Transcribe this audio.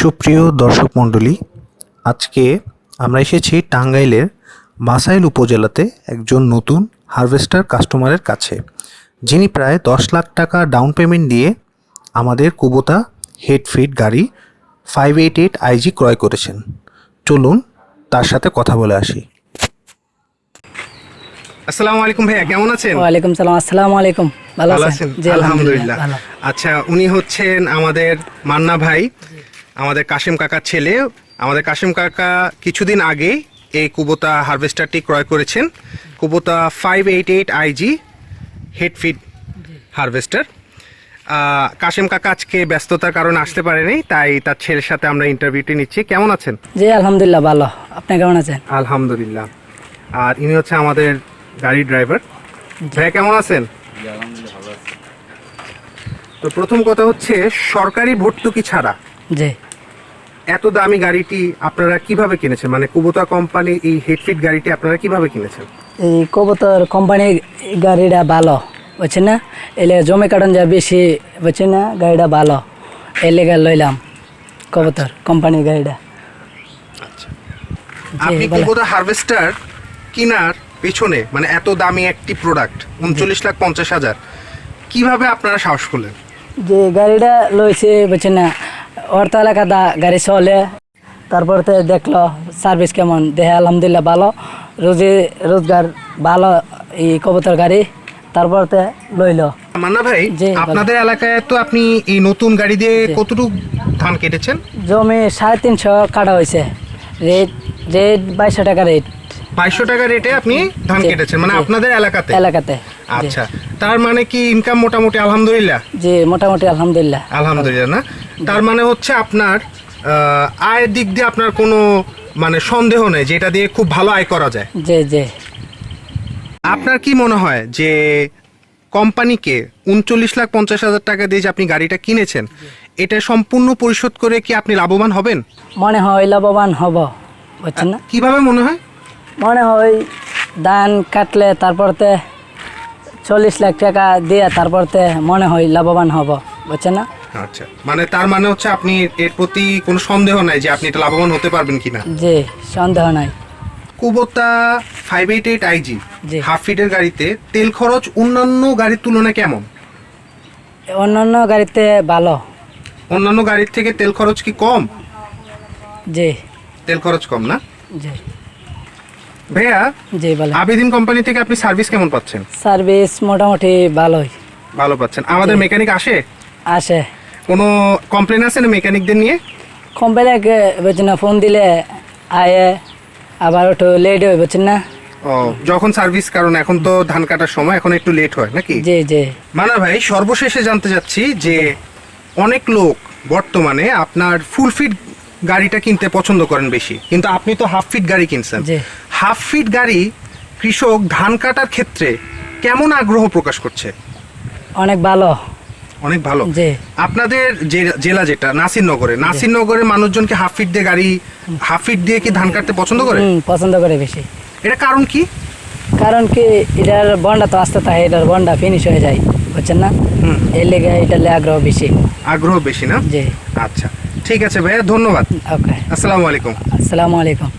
সুপ্রিয় দর্শক মণ্ডলী আজকে আমরা এসেছি টাঙ্গাইলের মাসাইল উপজেলাতে একজন নতুন হারভেস্টার কাস্টমারের কাছে যিনি প্রায় দশ লাখ টাকা ডাউন পেমেন্ট দিয়ে আমাদের কুবোতা হেড ফিট গাড়ি ফাইভ এইট এইট আইজি ক্রয় করেছেন। চলুন তার সাথে কথা বলে আসি। আসসালামু আলাইকুম ভাইয়া কেমন আছেন? ওয়ালাইকুম সালাম আসসালামু আলাইকুম। ভালো আছেন? জি আলহামদুলিল্লাহ। আচ্ছা উনি হচ্ছেন আমাদের মান্না ভাই। আমাদের কাশিম কাকার ছেলে। আমাদের কাশিম কাকা কিছুদিন আগে এই কুবোতা হারভেস্টারটি ক্রয় করেছেন। Kubota five eight eight IG head feed harvester Kashim কাকা আজকে ব্যস্ততার কারণে আসতে পারেনি তাই তার ছেলের সাথে আমরা ইন্টারভিউটি নিচ্ছি। কেমন আছেন? জি আলহামদুলিল্লাহ ভালো। আপনি কেমন আছেন? আলহামদুলিল্লাহ। আর ইনি হচ্ছে আমাদের গাড়ি ড্রাইভার ভাইয়া কেমন আছেন? তো প্রথম কথা হচ্ছে সরকারি ভর্তুকি ছাড়া জি। এত দামি গাড়িটি আপনারা কীভাবে কিনেছেন? মানে কুবোতা কোম্পানি এই হেডফিট গাড়িটি আপনারা কীভাবে কিনেছেন? এই কবুতর কোম্পানির গাড়িটা ভালো বুঝছেন না? এলে জমে কাটন যা বেশি বুঝছেন না? গাড়িটা ভালো। এই লেগে লইলাম কবুতর কোম্পানির গাড়িটা। আপনি বলেন। কুবোতা হারভেস্টার কিনার পেছনে মানে এত দামি একটি প্রোডাক্ট উনচল্লিশ লাখ পঞ্চাশ হাজার কীভাবে আপনারা সাহস করলেন? যে গাড়িটা লইছে বুঝছেন না? অর্থ এলাকাটা গাড়ি চলে। তারপর তো দেখল সার্ভিস কেমন? দেহে আলহামদুলিল্লাহ ভালো। রোজি রোজগার ভালো এই কবুতর গাড়ি। তারপর তো লইলো। মান্না ভাই আপনাদের এলাকায় তো আপনি এই নতুন গাড়ি দিয়ে কতটুকু ধান কেটেছেন? জমি সাড়ে তিনশো কাটা হয়েছে। রেট রেট বাইশশো টাকা রেট। বাইশশো টাকা রেটে আপনি ধান কেটেছেন মানে আপনাদের এলাকাতে? এলাকাতে। আচ্ছা। তার মানে কি ইনকাম মোটামুটি আলহামদুলিল্লাহ? জি মোটামুটি আলহামদুলিল্লাহ। আলহামদুলিল্লাহ না? তার মানে হচ্ছে আপনার আয়ের দিক দিয়ে আপনার কোনো মানে সন্দেহ নেই যে এটা দিয়ে খুব ভালো আয় করা যায়। জি জি। আপনার কি মনে হয় যে কোম্পানিকে উনচল্লিশ লাখ পঞ্চাশ হাজার টাকা দিয়ে যে আপনি গাড়িটা কিনেছেন এটা সম্পূর্ণ পরিশোধ করে কি আপনি লাভবান হবেন? মনে হয় লাভবান হব বুঝছেন না? কীভাবে মনে হয়? মনে হয় ধান কাটলে তারপরতে চল্লিশ লাখ টাকা দিয়ে তারপরতে মনে হয় লাভবান হব বুঝছেন না? আচ্ছা মানে তার মানে হচ্ছে আপনি এর প্রতি কোনো সন্দেহ নাই যে আপনি এটা লাভবান হতে পারবেন কিনা? জি সন্দেহ নাই। Kubota five eight eight IG. Half ফিটের গাড়িতে তেল খরচ অন্যান্য গাড়ির তুলনায় কেমন? অন্যান্য গাড়িতে ভালো। অন্যান্য গাড়ির থেকে তেল খরচ কি কম? জি। তেল খরচ কম না? জি। ভাইয়া জি বলেন। আবেদিন কোম্পানি থেকে আপনি সার্ভিস কেমন পাচ্ছেন? সার্ভিস মোটামুটি ভালোই। ভালো পাচ্ছেন। আমাদের মেকানিক আসে? আসে। কোনো কমপ্লেন আছে না মেকানিকদের নিয়ে? কোম্পানিকে বুঝছেন না ফোন দিলে আয়ে আবার একটু লেট হয় বুঝছেন না? ও যখন সার্ভিস কারণ এখন তো ধান কাটার সময় এখন একটু লেট হয় নাকি? জি জি। মানা ভাই সর্বশেষে জানতে চাচ্ছি যে অনেক লোক বর্তমানে আপনার ফুল ফিট গাড়িটা কিনতে পছন্দ করেন বেশি। কিন্তু আপনি তো হাফ ফিট গাড়ি কিনছেন। হাফ ফিট গাড়ি কৃষক ধান কাটার ক্ষেত্রে কেমন আগ্রহ প্রকাশ করছে? অনেক ভালো। অনেক ভালো। জি। আপনাদের যে- জেলা যেটা নাসিরনগরে নাসিরনগরের মানুষজনকে হাফ ফিট দিয়ে গাড়ি হাফ ফিট দিয়ে কি ধান কাটতে পছন্দ করে? হুম পছন্দ করে বেশি। এটা কারণ কি? কারণ কি এটার বন্ডা তো আসতে থাকে এটার বন্ডা ফিনিশ হয়ে যায় বুঝছেন না? হুম। এই লেগে এটার আগ্রহ বেশি। আগ্রহ বেশি না? জি। আচ্ছা ঠিক আছে ভাইয়া ধন্যবাদ। ওকে। আসসালামু আলাইকুম। আসসালামু আলাইকুম।